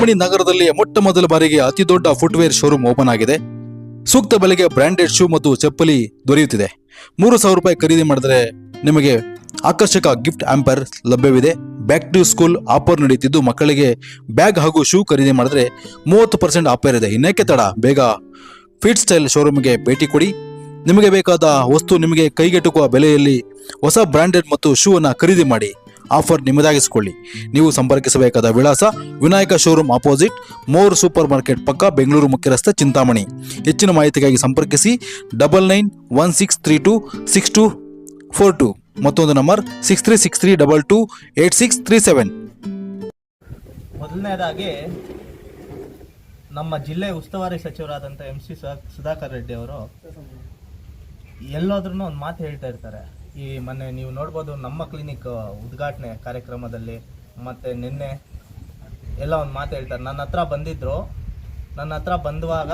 ಚಿಂತಾಮಣಿ ನಗರದಲ್ಲಿ ಮೊಟ್ಟ ಮೊದಲ ಬಾರಿಗೆ ಅತಿ ದೊಡ್ಡ ಫುಟ್ವೇರ್ ಶೋರೂಮ್ ಓಪನ್ ಆಗಿದೆ. ಸೂಕ್ತ ಬೆಲೆಗೆ ಬ್ರಾಂಡೆಡ್ ಶೂ ಮತ್ತು ಚಪ್ಪಲಿ ದೊರೆಯುತ್ತಿದೆ. ಮೂರು ಸಾವಿರ ರೂಪಾಯಿ ಖರೀದಿ ಮಾಡಿದರೆ ನಿಮಗೆ ಆಕರ್ಷಕ ಗಿಫ್ಟ್ ಆಂಪರ್ ಲಭ್ಯವಿದೆ. ಬ್ಯಾಕ್ ಟು ಸ್ಕೂಲ್ ಆಫರ್ ನಡೆಯುತ್ತಿದ್ದು ಮಕ್ಕಳಿಗೆ ಬ್ಯಾಗ್ ಹಾಗೂ ಶೂ ಖರೀದಿ ಮಾಡಿದ್ರೆ ಮೂವತ್ತು ಪರ್ಸೆಂಟ್ ಆಫರ್ ಇದೆ ಇನ್ನೇಕೆ ತಡ? ಬೇಗ ಫಿಟ್ ಸ್ಟೈಲ್ ಶೋರೂಮ್ಗೆ ಭೇಟಿ ಕೊಡಿ. ನಿಮಗೆ ಬೇಕಾದ ವಸ್ತು ನಿಮಗೆ ಕೈಗೆಟುಕುವ ಬೆಲೆಯಲ್ಲಿ ಹೊಸ ಬ್ರಾಂಡೆಡ್ ಮತ್ತು ಶೂ ಅನ್ನ ಖರೀದಿ ಮಾಡಿ. ಆಫರ್ ನಿಮ್ಮದಾಗಿಸಿಕೊಳ್ಳಿ. ನೀವು ಸಂಪರ್ಕಿಸಬೇಕಾದ ವಿಳಾಸ Vinayaka showroom opposite More supermarket ಪಕ್ಕ ಬೆಂಗಳೂರು ಮುಖ್ಯ ರಸ್ತೆ ಚಿಂತಾಮಣಿ. ಹೆಚ್ಚಿನ ಮಾಹಿತಿಗಾಗಿ ಸಂಪರ್ಕಿಸಿ double nine one six three two six two four two ಮತ್ತೊಂದು number six three six three double two eight six three seven ಮೊದಲನೇದಾಗಿ ನಮ್ಮ ಜಿಲ್ಲೆ ಉಸ್ತುವಾರಿ ಸಚಿವರಾದಂಥ ಎಂ ಸಿ ಸುಧಾಕರ್ ರೆಡ್ಡಿ ಅವರು ಎಲ್ಲೋದ್ರೂ ಒಂದು ಮಾತು ಹೇಳ್ತಾ ಇರ್ತಾರೆ. ಈ ಮೊನ್ನೆ ನೀವು ನೋಡ್ಬೋದು ನಮ್ಮ ಕ್ಲಿನಿಕ್ ಉದ್ಘಾಟನೆ ಕಾರ್ಯಕ್ರಮದಲ್ಲಿ ಮತ್ತು ನಿನ್ನೆ ಎಲ್ಲ ಒಂದು ಮಾತು ಹೇಳ್ತಾರೆ. ನನ್ನ ಹತ್ರ ಬಂದಿದ್ದರು ನನ್ನ ಹತ್ರ ಬಂದುವಾಗ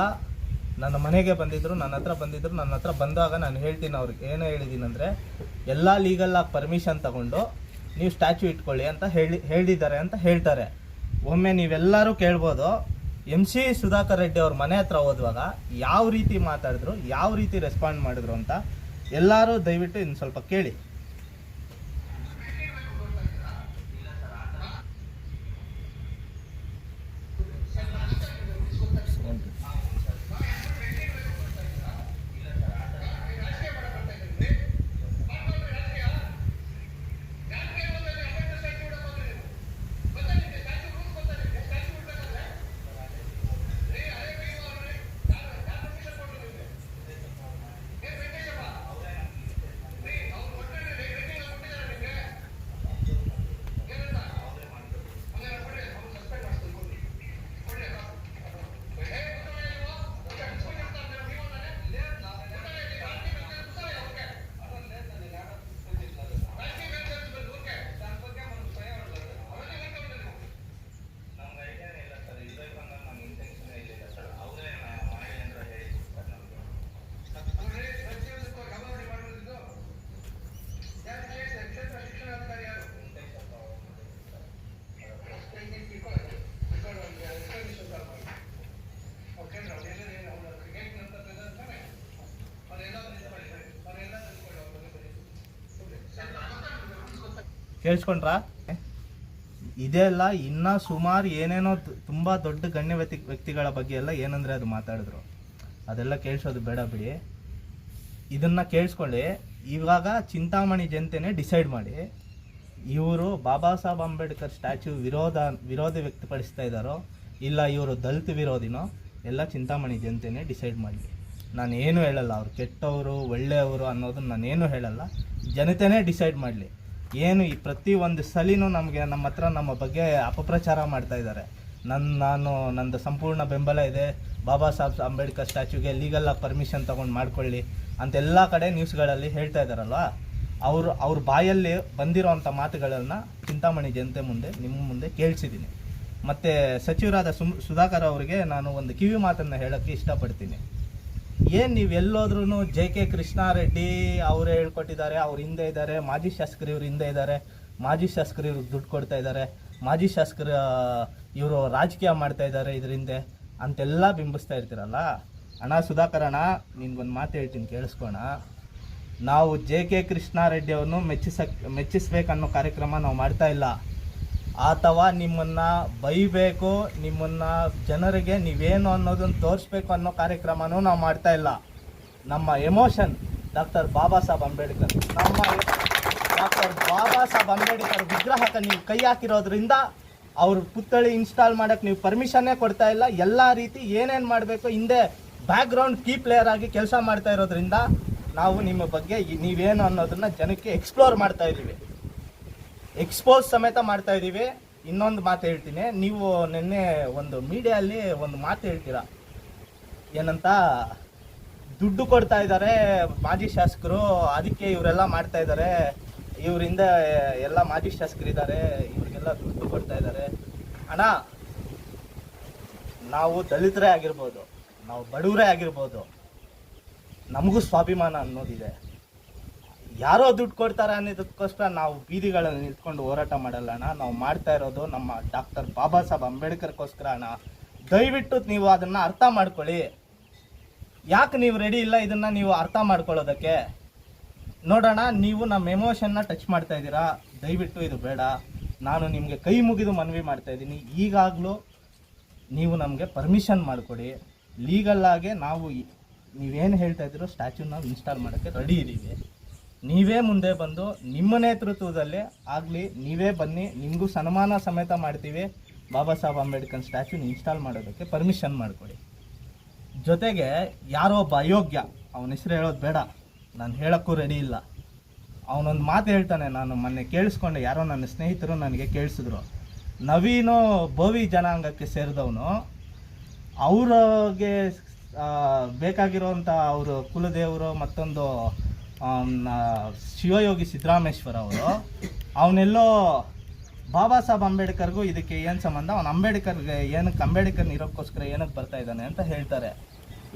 ನನ್ನ ಮನೆಗೆ ಬಂದಿದ್ದರು ನನ್ನ ಹತ್ರ ಬಂದಿದ್ದರು ನನ್ನ ಹತ್ರ ಬಂದಾಗ ನಾನು ಹೇಳ್ತೀನಿ ಅವ್ರಿಗೆ. ಏನು ಹೇಳಿದ್ದೀನಂದರೆ ಎಲ್ಲ ಲೀಗಲ್ಲಾಗಿ ಪರ್ಮಿಷನ್ ತಗೊಂಡು ನೀವು ಸ್ಟ್ಯಾಚ್ಯೂ ಇಟ್ಕೊಳ್ಳಿ ಅಂತ ಹೇಳಿ, ಹೇಳಿದ್ದಾರೆ ಅಂತ ಹೇಳ್ತಾರೆ. ಒಮ್ಮೆ ನೀವೆಲ್ಲರೂ ಕೇಳ್ಬೋದು ಎಂ ಸಿ ಸುಧಾಕರ್ ರೆಡ್ಡಿ ಅವ್ರ ಮನೆ ಹತ್ರ ಹೋದ್ವಾಗ ಯಾವ ರೀತಿ ಮಾತಾಡಿದ್ರು, ಯಾವ ರೀತಿ ರೆಸ್ಪಾಂಡ್ ಮಾಡಿದ್ರು ಅಂತ ಎಲ್ಲರೂ ದಯವಿಟ್ಟು ಇನ್ನು ಸ್ವಲ್ಪ ಕೇಳಿ. ಕೇಳಿಸ್ಕೊಂಡ್ರಾ? ಇದೆಲ್ಲ ಇನ್ನ ಸುಮಾರು ಏನೇನೋ ತುಂಬಾ ದೊಡ್ಡ ಗಣ್ಯ ವ್ಯಕ್ತಿ ವ್ಯಕ್ತಿಗಳ ಬಗ್ಗೆ ಎಲ್ಲ ಏನಂದ್ರೆ ಅದು ಮಾತಾಡಿದ್ರು. ಅದೆಲ್ಲ ಕೇಳಿಸೋದು ಬೇಡ ಬಿಡಿ. ಇದನ್ನ ಕೇಳಿಸ್ಕೊಳ್ಳಿ. ಇವಾಗ ಚಿಂತಾಮಣಿ ಜನತೆನೇ ಡಿಸೈಡ್ ಮಾಡಿ. ಇವರು ಬಾಬಾ ಸಾಹೇಬ್ ಅಂಬೇಡ್ಕರ್ ಸ್ಟ್ಯಾಚು ವಿರೋಧ ವಿರೋಧ ವ್ಯಕ್ತಪಡಿಸ್ತಾ ಇದ್ದಾರೋ ಇಲ್ಲ ಇವರು ದಲಿತ ವಿರೋಧಿನೋ ಎಲ್ಲ ಚಿಂತಾಮಣಿ ಜನತೆನೇ ಡಿಸೈಡ್ ಮಾಡಲಿ ನಾನು ಏನು ಹೇಳಲ್ಲ ಅವ್ರು ಕೆಟ್ಟವರು ಒಳ್ಳೆಯವರು ಅನ್ನೋದನ್ನ ನಾನೇನು ಹೇಳಲ್ಲ. ಜನತೆನೇ ಡಿಸೈಡ್ ಮಾಡಲಿ. ಏನು ಈ ಪ್ರತಿ ಒಂದು ಸಲಿನೂ ನಮಗೆ ನಮ್ಮ ಹತ್ರ ನಮ್ಮ ಬಗ್ಗೆ ಅಪಪ್ರಚಾರ ಮಾಡ್ತಾ ಇದ್ದಾರೆ. ನನ್ನ ನಾನು ನಂದು ಸಂಪೂರ್ಣ ಬೆಂಬಲ ಇದೆ. ಬಾಬಾ ಸಾಹೇಬ್ ಅಂಬೇಡ್ಕರ್ ಸ್ಟ್ಯಾಚ್ಯೂಗೆ ಲೀಗಲ್ ಪರ್ಮಿಷನ್ ತೊಗೊಂಡು ಮಾಡ್ಕೊಳ್ಳಿ ಅಂತೆಲ್ಲ ಕಡೆ ನ್ಯೂಸ್ಗಳಲ್ಲಿ ಹೇಳ್ತಾ ಇದ್ದಾರಲ್ವ? ಅವರು ಅವ್ರ ಬಾಯಲ್ಲಿ ಬಂದಿರೋವಂಥ ಮಾತುಗಳನ್ನು ಚಿಂತಾಮಣಿ ಜನತೆ ಮುಂದೆ, ನಿಮ್ಮ ಮುಂದೆ ಕೇಳಿಸಿದ್ದೀನಿ. ಮತ್ತು ಸಚಿವರಾದ ಸುಮ್ ಸುಧಾಕರ್ ಅವರಿಗೆ ನಾನು ಒಂದು ಕಿವಿ ಮಾತನ್ನು ಹೇಳೋಕ್ಕೆ ಇಷ್ಟಪಡ್ತೀನಿ. ಏನು ನೀವು ಎಲ್ಲೋದ್ರೂ ಜೆ ಕೆ ಕೃಷ್ಣಾರೆಡ್ಡಿ ಅವರೇ ಹೇಳ್ಕೊಟ್ಟಿದ್ದಾರೆ, ಅವ್ರ ಹಿಂದೆ ಇದ್ದಾರೆ, ಮಾಜಿ ಶಾಸಕರು ಇವ್ರ ಹಿಂದೆ ಇದ್ದಾರೆ, ಮಾಜಿ ಶಾಸಕರು ಇವ್ರಿಗೆ ದುಡ್ಡು ಕೊಡ್ತಾ ಇದ್ದಾರೆ, ಮಾಜಿ ಶಾಸಕರ ಇವರು ರಾಜಕೀಯ ಮಾಡ್ತಾ ಇದ್ದಾರೆ ಇದ್ರ ಹಿಂದೆ ಅಂತೆಲ್ಲ ಬಿಂಬಿಸ್ತಾ ಇರ್ತೀರಲ್ಲ? ಅಣ್ಣ ಸುಧಾಕರ್ ಅಣ್ಣ, ನಿನ್ಗೊಂದು ಮಾತು ಹೇಳ್ತೀನಿ, ಕೇಳಿಸ್ಕೋಣ. ನಾವು ಜೆ ಕೆ ಕೃಷ್ಣಾರೆಡ್ಡಿ ಅವ್ರನ್ನು ಮೆಚ್ಚಿಸಕ್, ಮೆಚ್ಚಿಸ್ಬೇಕನ್ನೋ ಕಾರ್ಯಕ್ರಮ ನಾವು ಮಾಡ್ತಾ ಇಲ್ಲ. ಅಥವಾ ನಿಮ್ಮನ್ನ ಬೈಬೇಕು, ನಿಮ್ಮನ್ನ ಜನರಿಗೆ ನೀವೇನು ಅನ್ನೋದನ್ನ ತೋರಿಸ್ಬೇಕು ಅನ್ನೋ ಕಾರ್ಯಕ್ರಮನೂ ನಾವು ಮಾಡ್ತಾ ಇಲ್ಲ. ನಮ್ಮ ಎಮೋಷನ್ ಡಾಕ್ಟರ್ ಬಾಬಾ ಸಾಹೇಬ್ ಅಂಬೇಡ್ಕರ್. ನಮ್ಮ ಡಾಕ್ಟರ್ ಬಾಬಾ ಸಾಹೇಬ್ ಅಂಬೇಡ್ಕರ್ ವಿಗ್ರಹಕ್ಕೆ ನೀವು ಕೈ ಹಾಕಿರೋದ್ರಿಂದ ಅವ್ರ ಪುತ್ಥಳಿ ಇನ್ಸ್ಟಾಲ್ ಮಾಡಕ್ಕೆ ನೀವು ಪರ್ಮಿಷನ್ನೇ ಕೊಡ್ತಾ ಇಲ್ಲ. ಎಲ್ಲ ರೀತಿ ಏನೇನು ಮಾಡಬೇಕು, ಹಿಂದೆ ಬ್ಯಾಕ್ಗ್ರೌಂಡ್ ಕೀ ಪ್ಲೇಯರ್ ಆಗಿ ಕೆಲಸ ಮಾಡ್ತಾ ಇರೋದ್ರಿಂದ ನಾವು ನಿಮ್ಮ ಬಗ್ಗೆ ನೀವೇನು ಅನ್ನೋದನ್ನ ಜನಕ್ಕೆ ಎಕ್ಸ್ಪ್ಲೋರ್ ಮಾಡ್ತಾ ಇದ್ದೀವಿ. ಎಕ್ಸ್ಪೋಸ್ ಸಮೇತ ಮಾಡ್ತಾ ಇದ್ದೀವಿ ಇನ್ನೊಂದು ಮಾತು ಹೇಳ್ತೀನಿ. ನೀವು ನಿನ್ನೆ ಒಂದು ಮೀಡಿಯಲ್ಲಿ ಒಂದು ಮಾತು ಹೇಳ್ತೀರಾ? ಏನಂತ? ದುಡ್ಡು ಕೊಡ್ತಾ ಇದ್ದಾರೆ ಮಾಜಿ ಶಾಸಕರು. ಅದಕ್ಕೆ ಇವರೆಲ್ಲ ಮಾಡ್ತಾ ಇದ್ದಾರೆ ಇವರಿಂದ ಎಲ್ಲ ಮಾಜಿ ಶಾಸಕರಿದ್ದಾರೆ ಇವರಿಗೆಲ್ಲ ದುಡ್ಡು ಕೊಡ್ತಾ ಇದ್ದಾರೆ ಅಣ್ಣ, ನಾವು ದಲಿತರೇ ಆಗಿರ್ಬೋದು. ನಾವು ಬಡವರೇ ಆಗಿರ್ಬೋದು. ನಮಗೂ ಸ್ವಾಭಿಮಾನ ಅನ್ನೋದಿದೆ. ಯಾರೋ ದುಡ್ಡು ಕೊಡ್ತಾರೆ ಅನ್ನೋದಕ್ಕೋಸ್ಕರ ನಾವು ಬೀದಿಗಳಲ್ಲಿ ನಿಂತ್ಕೊಂಡು ಹೋರಾಟ ಮಾಡಲ್ಲ ಅಣ್ಣ. ನಾವು ಮಾಡ್ತಾ ಇರೋದು ನಮ್ಮ ಡಾಕ್ಟರ್ ಬಾಬಾ ಸಾಹೇಬ್ ಅಂಬೇಡ್ಕರ್ಗೋಸ್ಕರ ಅಣ್ಣ. ದಯವಿಟ್ಟು ನೀವು ಅದನ್ನ ಅರ್ಥ ಮಾಡ್ಕೊಳ್ಳಿ. ಯಾಕೆ ನೀವು ರೆಡಿ ಇಲ್ಲ ಇದನ್ನ ನೀವು ಅರ್ಥ ಮಾಡ್ಕೊಳ್ಳೋದಕ್ಕೆ? ನೋಡೋಣ ನೀವು ನಮ್ಮ ಎಮೋಷನ್ನ ಟಚ್ ಮಾಡ್ತಾ ಇದ್ದೀರಾ? ದಯವಿಟ್ಟು ಇದು ಬೇಡ. ನಾನು ನಿಮಗೆ ಕೈ ಮುಗಿದು ಮನವಿ ಮಾಡ್ತಾ ಇದ್ದೀನಿ. ಈಗಾಗಲೂ ನೀವು ನಮಗೆ ಪರ್ಮಿಷನ್ ಮಾಡಿಕೊಡಿ. ಲೀಗಲ್ ಆಗಿ ನಾವು ನೀವೇನು ಹೇಳ್ತಾ ಇದ್ದೀರೋ ಸ್ಟ್ಯಾಚ್ಯೂನ ಇನ್ಸ್ಟಾಲ್ ಮಾಡೋಕ್ಕೆ ರೆಡಿ ಇದ್ದೀವಿ. ನೀವೇ ಮುಂದೆ ಬಂದು ನಿಮ್ಮ ನೇತೃತ್ವದಲ್ಲಿ ಆಗಲಿ, ನೀವೇ ಬನ್ನಿ, ನಿಮಗೂ ಸನ್ಮಾನ ಸಮೇತ ಮಾಡ್ತೀವಿ. ಬಾಬಾ ಸಾಹೇಬ್ ಅಂಬೇಡ್ಕರ್ ಸ್ಟ್ಯಾಚ್ಯೂನ ಇನ್ಸ್ಟಾಲ್ ಮಾಡೋದಕ್ಕೆ ಪರ್ಮಿಷನ್ ಮಾಡಿಕೊಡಿ. ಜೊತೆಗೆ ಯಾರೋ ಒಬ್ಬ ಅಯೋಗ್ಯ, ಅವನ ಹೆಸರು ಹೇಳೋದು ಬೇಡ. ನಾನು ಹೇಳೋಕ್ಕೂ ರೆಡಿ ಇಲ್ಲ. ಅವನೊಂದು ಮಾತು ಹೇಳ್ತಾನೆ, ನಾನು ಮೊನ್ನೆ ಕೇಳಿಸ್ಕೊಂಡೆ, ಯಾರೋ ನನ್ನ ಸ್ನೇಹಿತರು ನನಗೆ ಕೇಳಿಸಿದ್ರು. ನವೀನು ಬೋವಿ ಜನಾಂಗಕ್ಕೆ ಸೇರಿದವನು, ಅವ್ರಿಗೆ ಬೇಕಾಗಿರೋವಂಥ ಅವರು ಕುಲದೇವರು ಮತ್ತೊಂದು ಶಿವಯೋಗಿ ಸಿದ್ದರಾಮೇಶ್ವರ ಅವರು ಅವನೆಲ್ಲೋ ಬಾಬಾ ಸಾಹೇಬ್ ಅಂಬೇಡ್ಕರ್ಗೂ ಇದಕ್ಕೆ ಏನು ಸಂಬಂಧ? ಅವನು ಅಂಬೇಡ್ಕರ್ಗೆ ಏನಕ್ಕೆ ಅಂಬೇಡ್ಕರ್ ಇರೋಕ್ಕೋಸ್ಕರ ಏನಕ್ಕೆ ಬರ್ತಾ ಇದ್ದಾನೆ ಅಂತ ಹೇಳ್ತಾರೆ.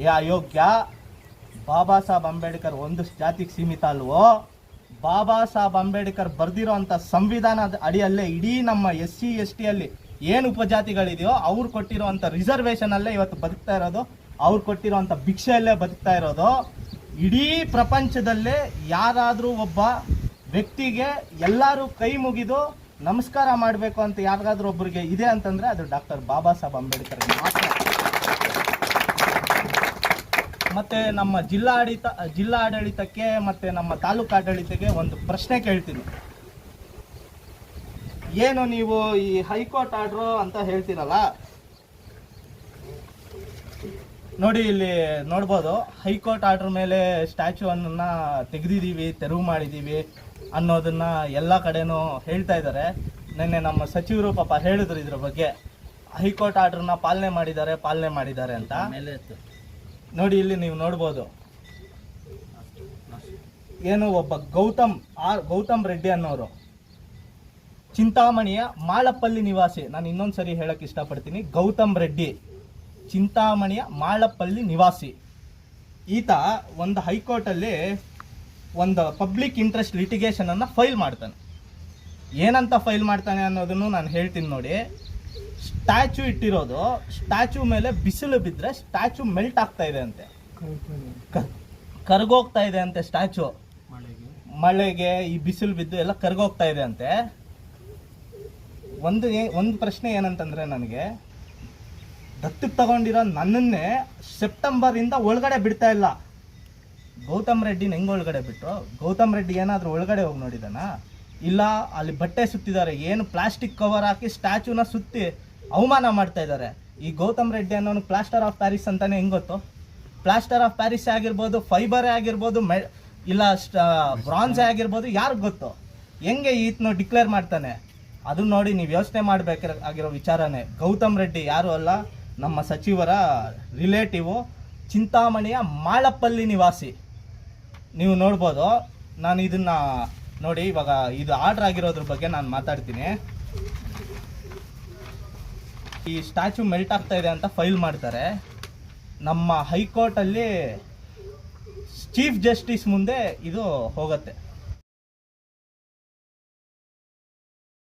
ಏ, ಅಯೋಗ್ಯ, ಬಾಬಾ ಸಾಹೇಬ್ ಅಂಬೇಡ್ಕರ್ ಒಂದು ಜಾತಿಗೆ ಸೀಮಿತ ಅಲ್ವೋ? ಬಾಬಾ ಸಾಹೇಬ್ ಅಂಬೇಡ್ಕರ್ ಬರ್ದಿರೋ ಅಂಥ ಸಂವಿಧಾನದ ಅಡಿಯಲ್ಲೇ ಇಡೀ ನಮ್ಮ ಎಸ್ ಸಿ ಎಸ್ ಟಿಯಲ್ಲಿ ಏನು ಉಪಜಾತಿಗಳಿದೆಯೋ ಅವ್ರು ಕೊಟ್ಟಿರೋಂಥ ರಿಸರ್ವೇಷನ್ ಅಲ್ಲೇ ಇವತ್ತು ಬದುಕ್ತಾ ಇರೋದು, ಅವ್ರು ಕೊಟ್ಟಿರೋಂಥ ಭಿಕ್ಷೆಯಲ್ಲೇ ಬದುಕ್ತಾ ಇರೋದು. ಇಡೀ ಪ್ರಪಂಚದಲ್ಲೇ ಯಾರಾದರೂ ಒಬ್ಬ ವ್ಯಕ್ತಿಗೆ ಎಲ್ಲರೂ ಕೈ ಮುಗಿದು ನಮಸ್ಕಾರ ಮಾಡಬೇಕು ಅಂತ ಯಾರಿಗಾದ್ರೂ ಒಬ್ಬರಿಗೆ ಇದೆ ಅಂತಂದ್ರೆ ಅದು ಡಾಕ್ಟರ್ ಬಾಬಾ ಸಾಹೇಬ್ ಅಂಬೇಡ್ಕರ್ ಮಾತ್ರ. ಮತ್ತೆ ನಮ್ಮ ಜಿಲ್ಲಾಡಳಿತ ಜಿಲ್ಲಾ ಆಡಳಿತಕ್ಕೆ ಮತ್ತೆ ನಮ್ಮ ತಾಲೂಕು ಆಡಳಿತಕ್ಕೆ ಒಂದು ಪ್ರಶ್ನೆ ಕೇಳ್ತೀನಿ. ಏನು ನೀವು ಈ ಹೈಕೋರ್ಟ್ ಆರ್ಡ್ರು ಅಂತ ಹೇಳ್ತೀರಲ್ಲ? ನೋಡಿ ಇಲ್ಲಿ ನೋಡ್ಬೋದು. ಹೈಕೋರ್ಟ್ ಆರ್ಡರ್ ಮೇಲೆ ಸ್ಟ್ಯಾಚು ಅನ್ನ ತೆಗೆದಿದ್ದೀವಿ ತೆರವು ಮಾಡಿದ್ದೀವಿ ಅನ್ನೋದನ್ನ ಎಲ್ಲ ಕಡೆನೂ ಹೇಳ್ತಾ ಇದ್ದಾರೆ. ನಿನ್ನೆ ನಮ್ಮ ಸಚಿವರು ಪಾಪ ಹೇಳಿದ್ರು ಇದ್ರ ಬಗ್ಗೆ. ಹೈಕೋರ್ಟ್ ಆರ್ಡರ್ನ ಪಾಲನೆ ಮಾಡಿದ್ದಾರೆ ಪಾಲನೆ ಮಾಡಿದ್ದಾರೆ ಅಂತ. ನೋಡಿ ಇಲ್ಲಿ ನೀವು ನೋಡ್ಬೋದು. ಏನು ಒಬ್ಬ ಗೌತಮ್ ಆರ್ ಗೌತಮ್ ರೆಡ್ಡಿ ಅನ್ನೋರು. ಚಿಂತಾಮಣಿಯ ಮಾಳಪ್ಪಲ್ಲಿ ನಿವಾಸಿ. ನಾನು ಇನ್ನೊಂದು ಸರಿ ಹೇಳಕ್ ಇಷ್ಟಪಡ್ತೀನಿ. ಗೌತಮ್ ರೆಡ್ಡಿ. ಚಿಂತಾಮಣಿಯ ಮಾಳಪ್ಪಲ್ಲಿ ನಿವಾಸಿ. ಈತ ಒಂದು ಹೈಕೋರ್ಟಲ್ಲಿ ಒಂದು ಪಬ್ಲಿಕ್ ಇಂಟ್ರೆಸ್ಟ್ ಲಿಟಿಗೇಷನನ್ನು ಫೈಲ್ ಮಾಡ್ತಾನೆ. ಏನಂತ ಫೈಲ್ ಮಾಡ್ತಾನೆ ಅನ್ನೋದನ್ನು ನಾನು ಹೇಳ್ತೀನಿ ನೋಡಿ. ಸ್ಟ್ಯಾಚು ಇಟ್ಟಿರೋದು ಸ್ಟ್ಯಾಚು ಮೇಲೆ ಬಿಸಿಲು ಬಿದ್ದರೆ ಸ್ಟ್ಯಾಚು ಮೆಲ್ಟ್ ಆಗ್ತಾ ಇದೆ ಅಂತೆ. ಕರ್ಗೋಗ್ತಾ ಇದೆ ಅಂತೆ ಸ್ಟ್ಯಾಚು ಮಳೆಗೆ ಈ ಬಿಸಿಲು ಬಿದ್ದು ಎಲ್ಲ ಕರ್ಗೋಗ್ತಾ ಇದೆ ಅಂತೆ. ಒಂದು ಒಂದು ಪ್ರಶ್ನೆ ಏನಂತಂದರೆ ನನಗೆ ದತ್ತಕ್ಕೆ ತಗೊಂಡಿರೋ ನನ್ನನ್ನೇ ಸೆಪ್ಟೆಂಬರ್ ಇಂದ ಒಳಗಡೆ ಬಿಡ್ತಾ ಇಲ್ಲ. ಗೌತಮ್ ರೆಡ್ಡಿನ ಹೆಂಗೆ ಒಳಗಡೆ ಬಿಟ್ರು? ಗೌತಮ್ ರೆಡ್ಡಿ ಏನಾದರೂ ಒಳಗಡೆ ಹೋಗಿ ನೋಡಿದಾನ? ಇಲ್ಲ, ಅಲ್ಲಿ ಬಟ್ಟೆ ಸುತ್ತಿದ್ದಾರೆ ಏನು ಪ್ಲಾಸ್ಟಿಕ್ ಕವರ್ ಹಾಕಿ ಸ್ಟ್ಯಾಚುನ ಸುತ್ತಿ ಅವಮಾನ ಮಾಡ್ತಾ ಇದ್ದಾರೆ ಈ ಗೌತಮ್ ರೆಡ್ಡಿ ಅನ್ನೋನು ಪ್ಲಾಸ್ಟರ್ ಆಫ್ ಪ್ಯಾರಿಸ್ ಅಂತಾನೆ ಹೆಂಗ್ ಗೊತ್ತು? ಪ್ಲಾಸ್ಟರ್ ಆಫ್ ಪ್ಯಾರಿಸ್ ಆಗಿರ್ಬೋದು, ಫೈಬರೇ ಆಗಿರ್ಬೋದು, ಮೆ ಇಲ್ಲ ಬ್ರಾನ್ಸೇ ಆಗಿರ್ಬೋದು, ಯಾರಿಗೆ ಗೊತ್ತು? ಹೆಂಗೆ ಈತನು ಡಿಕ್ಲೇರ್ ಮಾಡ್ತಾನೆ? ಅದನ್ನ ನೋಡಿ ನೀವು ಯೋಚನೆ ಮಾಡಬೇಕಾಗಿರೋ ವಿಚಾರನೇ. ಗೌತಮ್ ರೆಡ್ಡಿ ಯಾರು ಅಲ್ಲ. ನಮ್ಮ ಸಚಿವರ ರಿಲೇಟಿವು ಚಿಂತಾಮಣಿಯ ಮಾಳಪ್ಪಲ್ಲಿ ನಿವಾಸಿ. ನೀವು ನೋಡ್ಬೋದು, ನಾನು ಇದನ್ನ ನೋಡಿ, ಇವಾಗ ಇದು ಆರ್ಡರ್ ಆಗಿರೋದ್ರ ಬಗ್ಗೆ ನಾನು ಮಾತಾಡ್ತೀನಿ. ಈ ಸ್ಟ್ಯಾಚು ಮೆಲ್ಟ್ ಆಗ್ತಾ ಇದೆ ಅಂತ ಫೈಲ್ ಮಾಡ್ತಾರೆ. ನಮ್ಮ ಹೈಕೋರ್ಟಲ್ಲಿ ಚೀಫ್ ಜಸ್ಟಿಸ್ ಮುಂದೆ ಇದು ಹೋಗುತ್ತೆ.